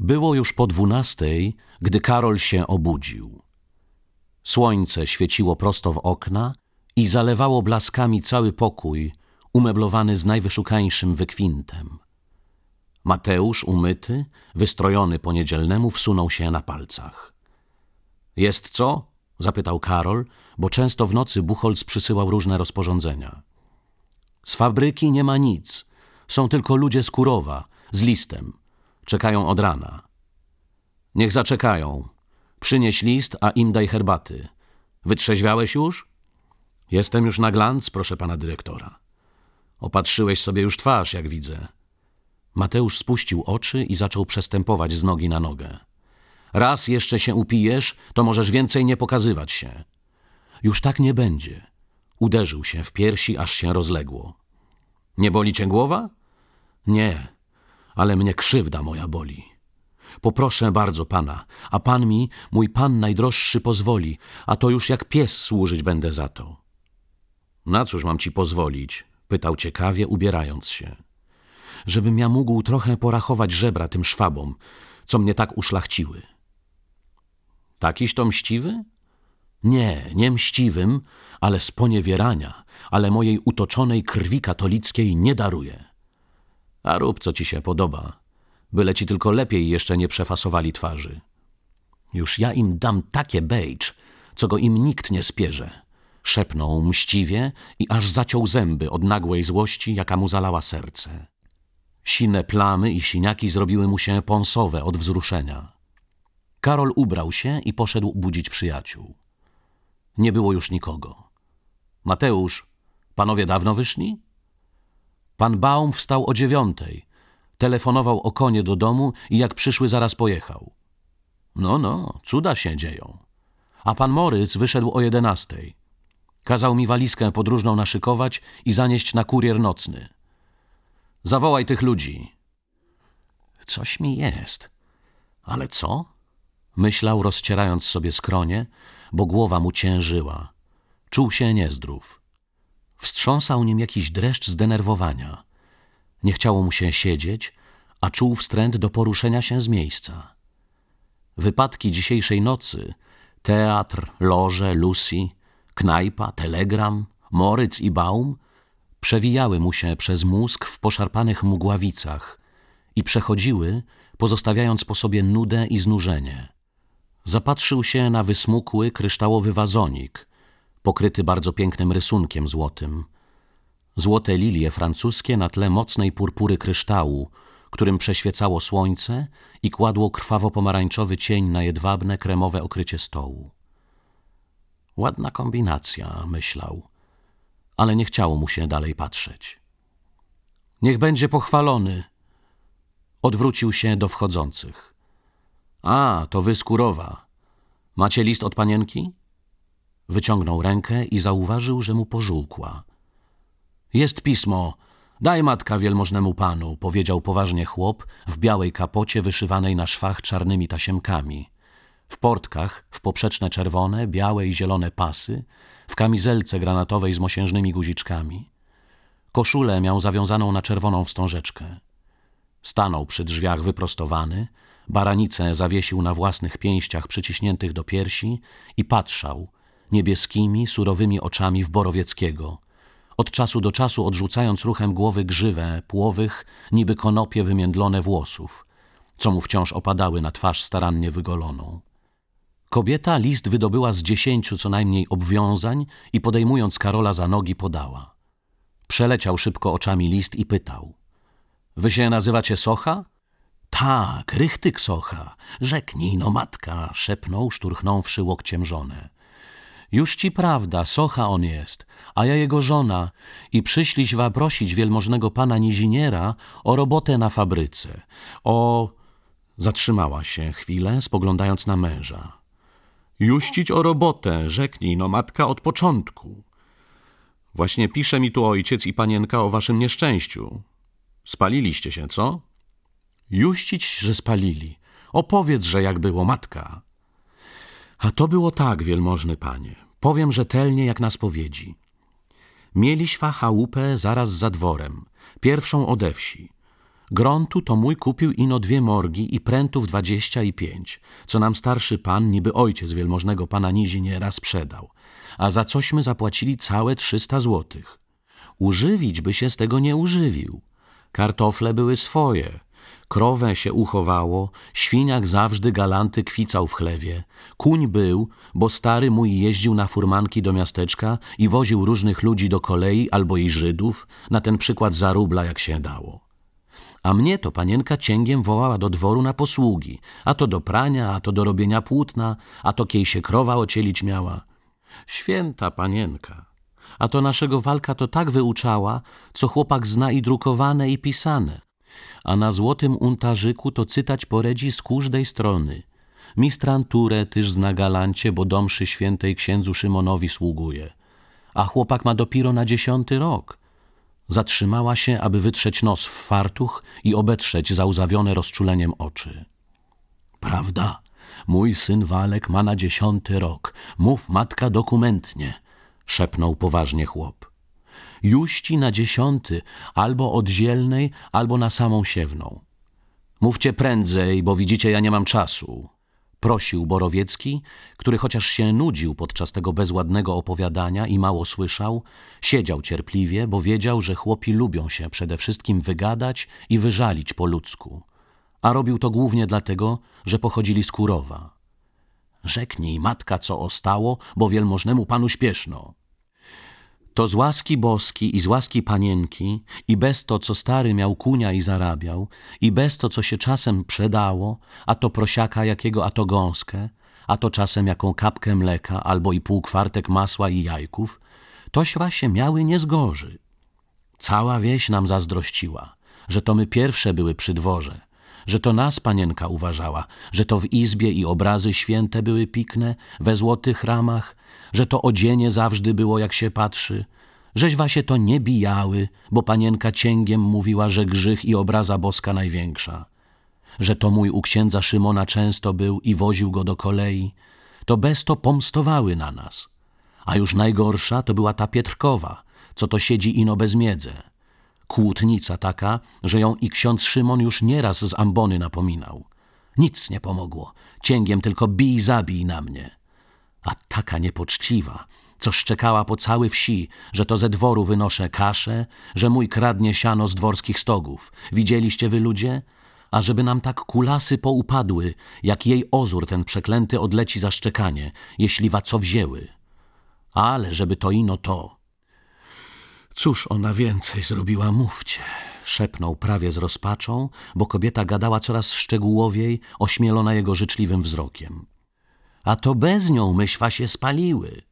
Było już po dwunastej, gdy Karol się obudził. Słońce świeciło prosto w okna i zalewało blaskami cały pokój, umeblowany z najwyszukańszym wykwintem. Mateusz, umyty, wystrojony po niedzielnemu, wsunął się na palcach. Jest co? zapytał Karol, bo często w nocy Buchholz przysyłał różne rozporządzenia. Z fabryki nie ma nic. Są tylko ludzie z Kurowa, z listem. Czekają od rana. Niech zaczekają. Przynieś list, a im daj herbaty. Wytrzeźwiałeś już? Jestem już na glanc, proszę pana dyrektora. Opatrzyłeś sobie już twarz, jak widzę. Mateusz spuścił oczy i zaczął przestępować z nogi na nogę. Raz jeszcze się upijesz, to możesz więcej nie pokazywać się. Już tak nie będzie. Uderzył się w piersi, aż się rozległo. Nie boli cię głowa? Nie, ale mnie krzywda moja boli. Poproszę bardzo pana, a pan mi, mój pan najdroższy, pozwoli, a to już jak pies służyć będę za to. Na cóż mam ci pozwolić? pytał ciekawie, ubierając się. Żebym ja mógł trochę porachować żebra tym szwabom, co mnie tak uszlachciły. Takiś to mściwy? Nie, nie mściwym, ale z poniewierania, ale mojej utoczonej krwi katolickiej nie daruję. A rób, co ci się podoba, byle ci tylko lepiej jeszcze nie przefasowali twarzy. Już ja im dam takie bejcz, co go im nikt nie spierze. Szepnął mściwie i aż zaciął zęby od nagłej złości, jaka mu zalała serce. Sine plamy i siniaki zrobiły mu się pąsowe od wzruszenia. Karol ubrał się i poszedł budzić przyjaciół. Nie było już nikogo. Mateusz, panowie dawno wyszli? Pan Baum wstał o dziewiątej. Telefonował o konie do domu i jak przyszły zaraz pojechał. No, no, cuda się dzieją. A pan Moryc wyszedł o jedenastej. Kazał mi walizkę podróżną naszykować i zanieść na kurier nocny. Zawołaj tych ludzi. Coś mi jest. Ale co? Myślał, rozcierając sobie skronie, bo głowa mu ciężyła. Czuł się niezdrów. Wstrząsał nim jakiś dreszcz zdenerwowania. Nie chciało mu się siedzieć, a czuł wstręt do poruszenia się z miejsca. Wypadki dzisiejszej nocy, teatr, loże, Lucy, knajpa, telegram, Moryc i Baum przewijały mu się przez mózg w poszarpanych mgławicach i przechodziły, pozostawiając po sobie nudę i znużenie. Zapatrzył się na wysmukły, kryształowy wazonik, pokryty bardzo pięknym rysunkiem złotym. Złote lilie francuskie na tle mocnej purpury kryształu, którym przeświecało słońce i kładło krwawo-pomarańczowy cień na jedwabne, kremowe okrycie stołu. Ładna kombinacja, myślał, ale nie chciało mu się dalej patrzeć. Niech będzie pochwalony. Odwrócił się do wchodzących. A, to wy z Kurowa. Macie list od panienki? Wyciągnął rękę i zauważył, że mu pożółkła. Jest pismo. Daj matka wielmożnemu panu, powiedział poważnie chłop w białej kapocie wyszywanej na szwach czarnymi tasiemkami. W portkach, w poprzeczne czerwone, białe i zielone pasy, w kamizelce granatowej z mosiężnymi guziczkami. Koszulę miał zawiązaną na czerwoną wstążeczkę. Stanął przy drzwiach wyprostowany, baranicę zawiesił na własnych pięściach przyciśniętych do piersi i patrzał niebieskimi, surowymi oczami w Borowieckiego, od czasu do czasu odrzucając ruchem głowy grzywę płowych, niby konopie wymiędlone włosów, co mu wciąż opadały na twarz starannie wygoloną. Kobieta list wydobyła z dziesięciu co najmniej obwiązań i podejmując Karola za nogi podała. Przeleciał szybko oczami list i pytał. Wy się nazywacie Socha? Tak, rychtyk Socha. Rzeknij no matka, szepnął, szturchnąwszy łokciem żonę. Już ci prawda, Socha on jest, a ja jego żona i przyszliśmy prosić wielmożnego pana Niziniera o robotę na fabryce. O... Zatrzymała się chwilę, spoglądając na męża. Juścić o robotę, rzeknij no matka od początku. Właśnie pisze mi tu ojciec i panienka o waszym nieszczęściu. Spaliliście się, co? Juścić, że spalili. Opowiedz, że jak było matka. A to było tak, wielmożny panie. Powiem rzetelnie, jak na spowiedzi. Mieliśmy chałupę zaraz za dworem, pierwszą ode wsi. Gruntu to mój kupił ino dwie morgi i prętów dwadzieścia i pięć, co nam starszy pan, niby ojciec wielmożnego pana Nizi nieraz sprzedał, a za cośmy zapłacili całe trzysta złotych. Używić by się z tego nie używił. Kartofle były swoje, krowę się uchowało, świniak zawsze galanty kwicał w chlewie. Kuń był, bo stary mój jeździł na furmanki do miasteczka i woził różnych ludzi do kolei albo i Żydów, na ten przykład za rubla jak się dało. A mnie to panienka cięgiem wołała do dworu na posługi, a to do prania, a to do robienia płótna, a to kiej się krowa ocielić miała. Święta panienka. A to naszego walka to tak wyuczała, co chłopak zna i drukowane, i pisane. A na złotym untarzyku to cytać poredzi z każdej strony. Mistranturę tyż zna galancie, bo domszy świętej księdzu Szymonowi sługuje. A chłopak ma dopiero na dziesiąty rok. Zatrzymała się, aby wytrzeć nos w fartuch i obetrzeć załzawione rozczuleniem oczy. Prawda, mój syn Walek ma na dziesiąty rok. Mów matka dokumentnie, szepnął poważnie chłop. Juści na dziesiąty, albo od zielnej, albo na samą siewną. Mówcie prędzej, bo widzicie, ja nie mam czasu. Prosił Borowiecki, który chociaż się nudził podczas tego bezładnego opowiadania i mało słyszał, siedział cierpliwie, bo wiedział, że chłopi lubią się przede wszystkim wygadać i wyżalić po ludzku. A robił to głównie dlatego, że pochodzili z Kurowa. Rzeknij, matka, co ostało, bo wielmożnemu panu śpieszno. To z łaski boski i z łaski panienki, i bez to, co stary miał kunia i zarabiał, i bez to, co się czasem przedało, a to prosiaka jakiego, a to gąskę, a to czasem jaką kapkę mleka, albo i półkwartek masła i jajków, tośmy się miały nie zgorzy. Cała wieś nam zazdrościła, że to my pierwsze były przy dworze, że to nas panienka uważała, że to w izbie i obrazy święte były pikne, we złotych ramach, że to odzienie zawsze było jak się patrzy, żeś się to nie bijały, bo panienka cięgiem mówiła, że grzych i obraza boska największa, że to mój u księdza Szymona często był i woził go do kolei, to bez to pomstowały na nas. A już najgorsza to była ta Pietrkowa, co to siedzi ino bez miedze. Kłótnica taka, że ją i ksiądz Szymon już nieraz z ambony napominał. Nic nie pomogło, cięgiem tylko bij zabij na mnie. A taka niepoczciwa, co szczekała po całej wsi, że to ze dworu wynoszę kaszę, że mój kradnie siano z dworskich stogów. Widzieliście wy ludzie? A żeby nam tak kulasy poupadły, jak jej ozór ten przeklęty odleci za szczekanie, jeśli wa co wzięły. Ale żeby to ino to. Cóż ona więcej zrobiła, mówcie, szepnął prawie z rozpaczą, bo kobieta gadała coraz szczegółowiej, ośmielona jego życzliwym wzrokiem. A to bez nią myśwa się spaliły.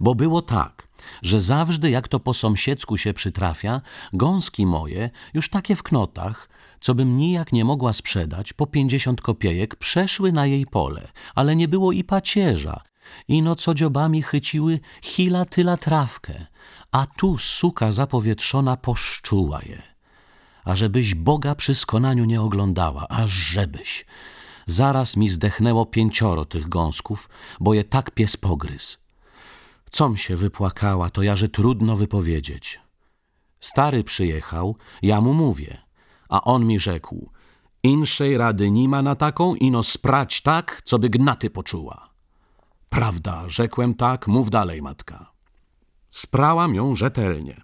Bo było tak, że zawsze jak to po sąsiedzku się przytrafia, gąski moje, już takie w knotach, co bym nijak nie mogła sprzedać, po pięćdziesiąt kopiejek przeszły na jej pole, ale nie było i pacierza. Ino co dziobami chyciły hila tyla trawkę, a tu suka zapowietrzona poszczuła je. A żebyś Boga przy skonaniu nie oglądała, aż żebyś. Zaraz mi zdechnęło pięcioro tych gąsków, bo je tak pies pogryzł. Com się wypłakała, to ja, że trudno wypowiedzieć. Stary przyjechał, ja mu mówię, a on mi rzekł, inszej rady nie ma na taką, ino sprać tak, co by gnaty poczuła. Prawda, rzekłem tak, mów dalej, matka. Sprałam ją rzetelnie.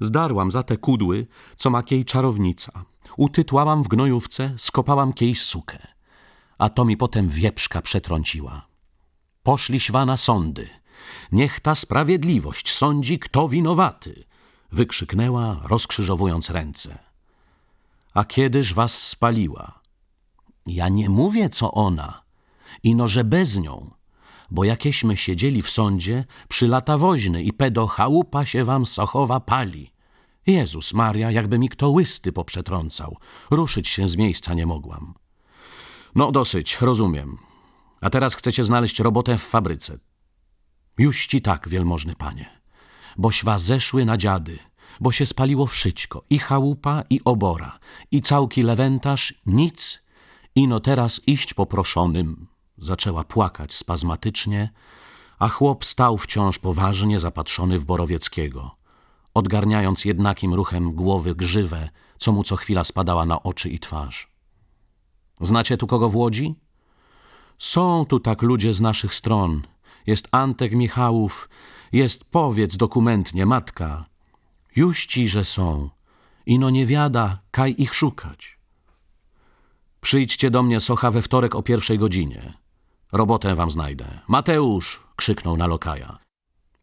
Zdarłam za te kudły, co ma kiej czarownica. Utytłałam w gnojówce, skopałam kiej sukę. A to mi potem wieprzka przetrąciła. Poszliśmy na sądy. Niech ta sprawiedliwość sądzi, kto winowaty, wykrzyknęła, rozkrzyżowując ręce. A kiedyż was spaliła? Ja nie mówię, co ona, ino że bez nią, bo jakieśmy siedzieli w sądzie przy lata woźny i pedo chałupa się wam sochowa pali. Jezus Maria, jakby mi kto łysty poprzetrącał, ruszyć się z miejsca nie mogłam. No dosyć, rozumiem. A teraz chcecie znaleźć robotę w fabryce. Juści tak, wielmożny panie. Boś zeszły na dziady, bo się spaliło wszyćko, i chałupa, i obora, i całki lewentarz, nic, ino teraz iść poproszonym. Zaczęła płakać spazmatycznie, a chłop stał wciąż poważnie zapatrzony w Borowieckiego, odgarniając jednakim ruchem głowy grzywę, co mu co chwila spadała na oczy i twarz. Znacie tu kogo w Łodzi? Są tu tak ludzie z naszych stron. Jest Antek Michałów, jest powiedz dokumentnie, matka. Już ci, że są. Ino nie wiada, kaj ich szukać. Przyjdźcie do mnie, Socha, we wtorek o pierwszej godzinie. Robotę wam znajdę. Mateusz! krzyknął na lokaja.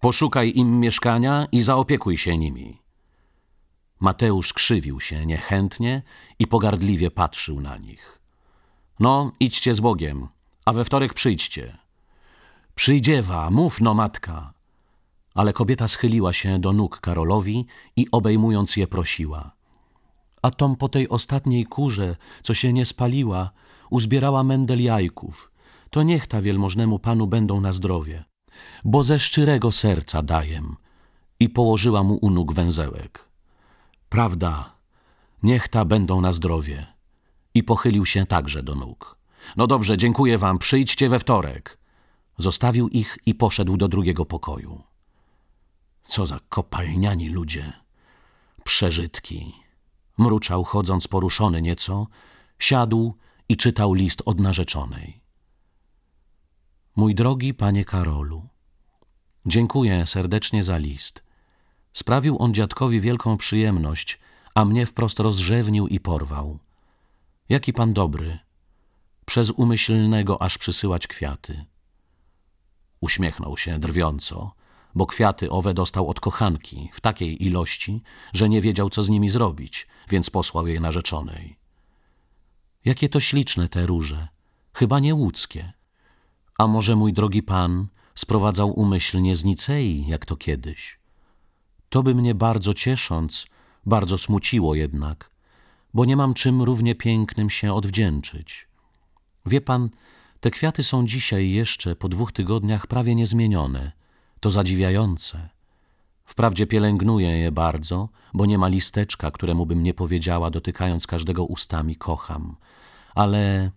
Poszukaj im mieszkania i zaopiekuj się nimi. Mateusz krzywił się niechętnie i pogardliwie patrzył na nich. No, idźcie z Bogiem, a we wtorek przyjdźcie. Przyjdziewa, mów no matka. Ale kobieta schyliła się do nóg Karolowi i obejmując je prosiła. A tom po tej ostatniej kurze, co się nie spaliła, uzbierała mendel jajków. To niech ta wielmożnemu panu będą na zdrowie, bo ze szczyrego serca dajem. I położyła mu u nóg węzełek. Prawda, niech ta będą na zdrowie. I pochylił się także do nóg. No dobrze, dziękuję wam, przyjdźcie we wtorek. Zostawił ich i poszedł do drugiego pokoju. Co za kopalniani ludzie. Przeżytki. Mruczał, chodząc poruszony nieco, siadł i czytał list od narzeczonej. Mój drogi panie Karolu, dziękuję serdecznie za list. Sprawił on dziadkowi wielką przyjemność, a mnie wprost rozrzewnił i porwał. Jaki pan dobry, przez umyślnego aż przysyłać kwiaty. Uśmiechnął się drwiąco, bo kwiaty owe dostał od kochanki w takiej ilości, że nie wiedział, co z nimi zrobić, więc posłał je narzeczonej. Jakie to śliczne te róże, chyba nie łódzkie. A może mój drogi pan sprowadzał umyślnie z Nicei, jak to kiedyś? To by mnie bardzo ciesząc, bardzo smuciło jednak, bo nie mam czym równie pięknym się odwdzięczyć. Wie pan, te kwiaty są dzisiaj jeszcze, po dwóch tygodniach, prawie niezmienione. To zadziwiające. Wprawdzie pielęgnuję je bardzo, bo nie ma listeczka, któremu bym nie powiedziała, dotykając każdego ustami kocham. Ale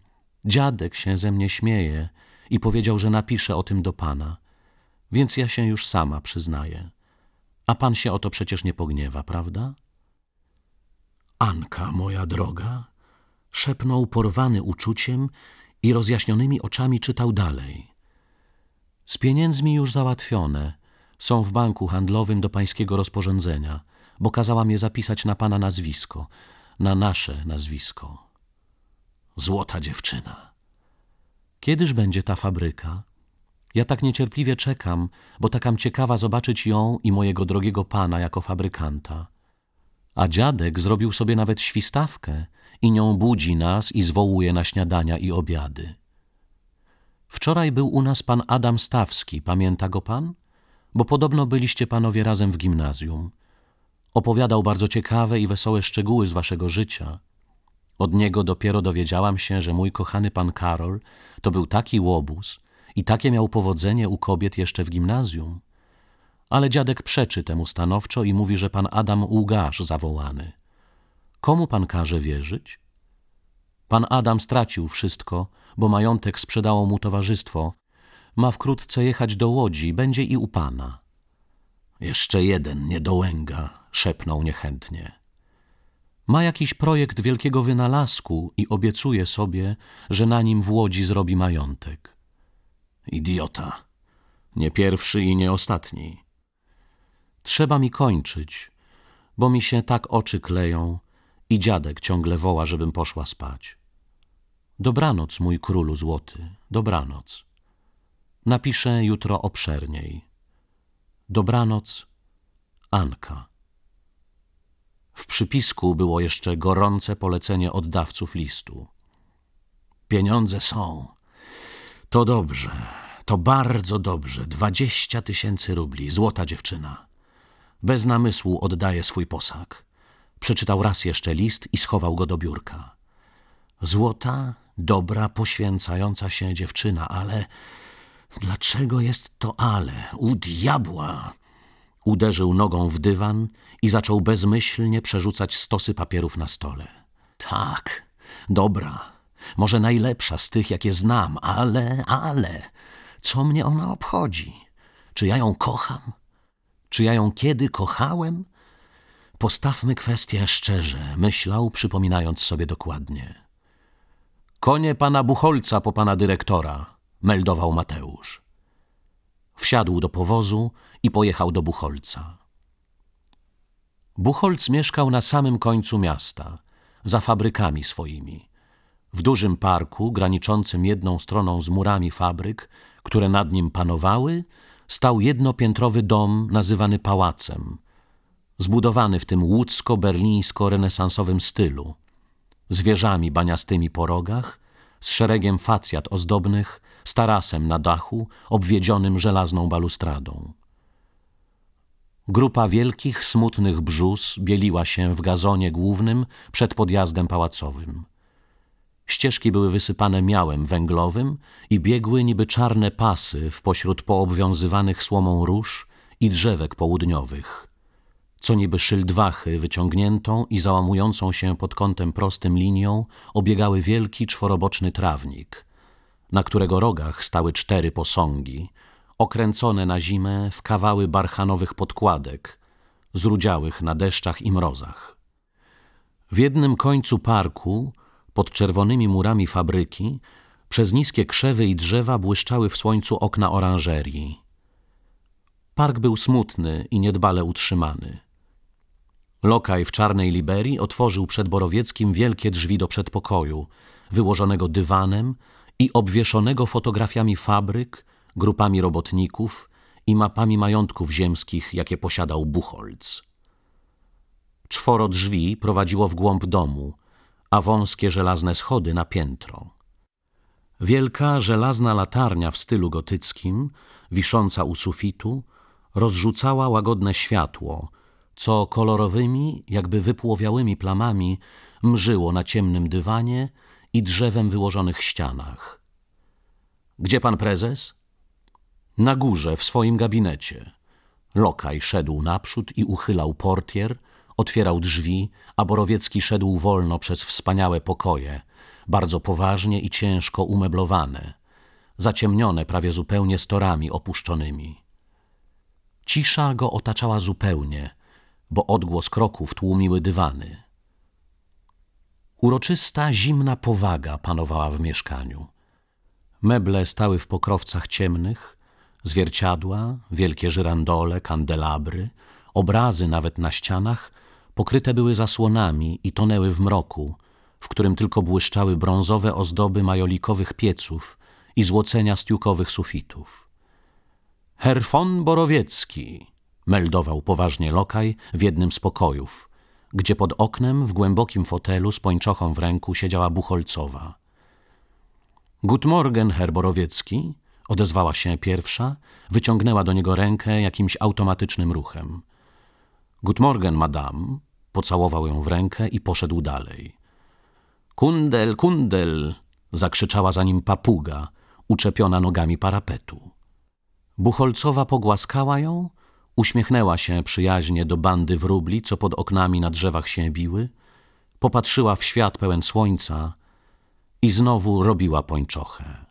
dziadek się ze mnie śmieje i powiedział, że napisze o tym do pana. Więc ja się już sama przyznaję. A pan się o to przecież nie pogniewa, prawda? Anka, moja droga, szepnął porwany uczuciem i rozjaśnionymi oczami czytał dalej. Z pieniędzmi już załatwione. Są w banku handlowym do pańskiego rozporządzenia, bo kazałam je zapisać na pana nazwisko, na nasze nazwisko. Złota dziewczyna. Kiedyż będzie ta fabryka? Ja tak niecierpliwie czekam, bo takam ciekawa zobaczyć ją i mojego drogiego pana jako fabrykanta. A dziadek zrobił sobie nawet świstawkę i nią budzi nas i zwołuje na śniadania i obiady. Wczoraj był u nas pan Adam Stawski, pamięta go pan? Bo podobno byliście panowie razem w gimnazjum. Opowiadał bardzo ciekawe i wesołe szczegóły z waszego życia. Od niego dopiero dowiedziałam się, że mój kochany pan Karol to był taki łobuz i takie miał powodzenie u kobiet jeszcze w gimnazjum. Ale dziadek przeczy temu stanowczo i mówi, że pan Adam łgarz zawołany. Komu pan każe wierzyć? Pan Adam stracił wszystko, bo majątek sprzedało mu towarzystwo. Ma wkrótce jechać do Łodzi, będzie i u pana. Jeszcze jeden niedołęga, szepnął niechętnie. Ma jakiś projekt wielkiego wynalazku i obiecuje sobie, że na nim w Łodzi zrobi majątek. Idiota. Nie pierwszy i nie ostatni. Trzeba mi kończyć, bo mi się tak oczy kleją i dziadek ciągle woła, żebym poszła spać. Dobranoc, mój królu złoty, dobranoc. Napiszę jutro obszerniej. Dobranoc, Anka. W przypisku było jeszcze gorące polecenie oddawców listu. Pieniądze są. To dobrze, to bardzo dobrze. Dwadzieścia tysięcy rubli, złota dziewczyna. Bez namysłu oddaje swój posag. Przeczytał raz jeszcze list i schował go do biurka. Złota, dobra, poświęcająca się dziewczyna, ale dlaczego jest to ale? U diabła! Uderzył nogą w dywan i zaczął bezmyślnie przerzucać stosy papierów na stole. Tak, dobra, może najlepsza z tych, jakie znam, ale, ale, co mnie ona obchodzi? Czy ja ją kocham? Czy ja ją kiedy kochałem? Postawmy kwestię szczerze, myślał, przypominając sobie dokładnie. Konie pana Bucholca po pana dyrektora, meldował Mateusz. Wsiadł do powozu i pojechał do Bucholca. Buchholz mieszkał na samym końcu miasta, za fabrykami swoimi. W dużym parku, graniczącym jedną stroną z murami fabryk, które nad nim panowały, stał jednopiętrowy dom nazywany pałacem, zbudowany w tym łódzko-berlińsko-renesansowym stylu, z wieżami baniastymi po rogach, z szeregiem facjat ozdobnych, z tarasem na dachu obwiedzionym żelazną balustradą. Grupa wielkich, smutnych brzus bieliła się w gazonie głównym przed podjazdem pałacowym. Ścieżki były wysypane miałem węglowym i biegły niby czarne pasy w pośród poobwiązywanych słomą róż i drzewek południowych, co niby szyldwachy wyciągniętą i załamującą się pod kątem prostym linią obiegały wielki czworoboczny trawnik, na którego rogach stały cztery posągi, okręcone na zimę w kawały barchanowych podkładek, zrudziałych na deszczach i mrozach. W jednym końcu parku, pod czerwonymi murami fabryki, przez niskie krzewy i drzewa błyszczały w słońcu okna oranżerii. Park był smutny i niedbale utrzymany. Lokaj w czarnej liberii otworzył przed Borowieckim wielkie drzwi do przedpokoju, wyłożonego dywanem i obwieszonego fotografiami fabryk, grupami robotników i mapami majątków ziemskich, jakie posiadał Buchholz. Czworo drzwi prowadziło w głąb domu, a wąskie żelazne schody na piętro. Wielka żelazna latarnia w stylu gotyckim, wisząca u sufitu, rozrzucała łagodne światło, co kolorowymi, jakby wypłowiałymi plamami mrzyło na ciemnym dywanie i drzewem wyłożonych ścianach. Gdzie pan prezes? Na górze, w swoim gabinecie. Lokaj szedł naprzód i uchylał portier, otwierał drzwi, a Borowiecki szedł wolno przez wspaniałe pokoje, bardzo poważnie i ciężko umeblowane, zaciemnione prawie zupełnie storami opuszczonymi. Cisza go otaczała zupełnie, bo odgłos kroków tłumiły dywany. Uroczysta, zimna powaga panowała w mieszkaniu. Meble stały w pokrowcach ciemnych, zwierciadła, wielkie żyrandole, kandelabry, obrazy nawet na ścianach pokryte były zasłonami i tonęły w mroku, w którym tylko błyszczały brązowe ozdoby majolikowych pieców i złocenia stiukowych sufitów. Herr von Borowiecki, meldował poważnie lokaj w jednym z pokojów, gdzie pod oknem w głębokim fotelu z pończochą w ręku siedziała Bucholcowa. Gut Morgen, Herr Borowiecki, odezwała się pierwsza, wyciągnęła do niego rękę jakimś automatycznym ruchem. Gut Morgen, madame, pocałował ją w rękę i poszedł dalej. Kundel, kundel, zakrzyczała za nim papuga, uczepiona nogami parapetu. Bucholcowa pogłaskała ją, uśmiechnęła się przyjaźnie do bandy wróbli, co pod oknami na drzewach się biły, popatrzyła w świat pełen słońca i znowu robiła pończochę.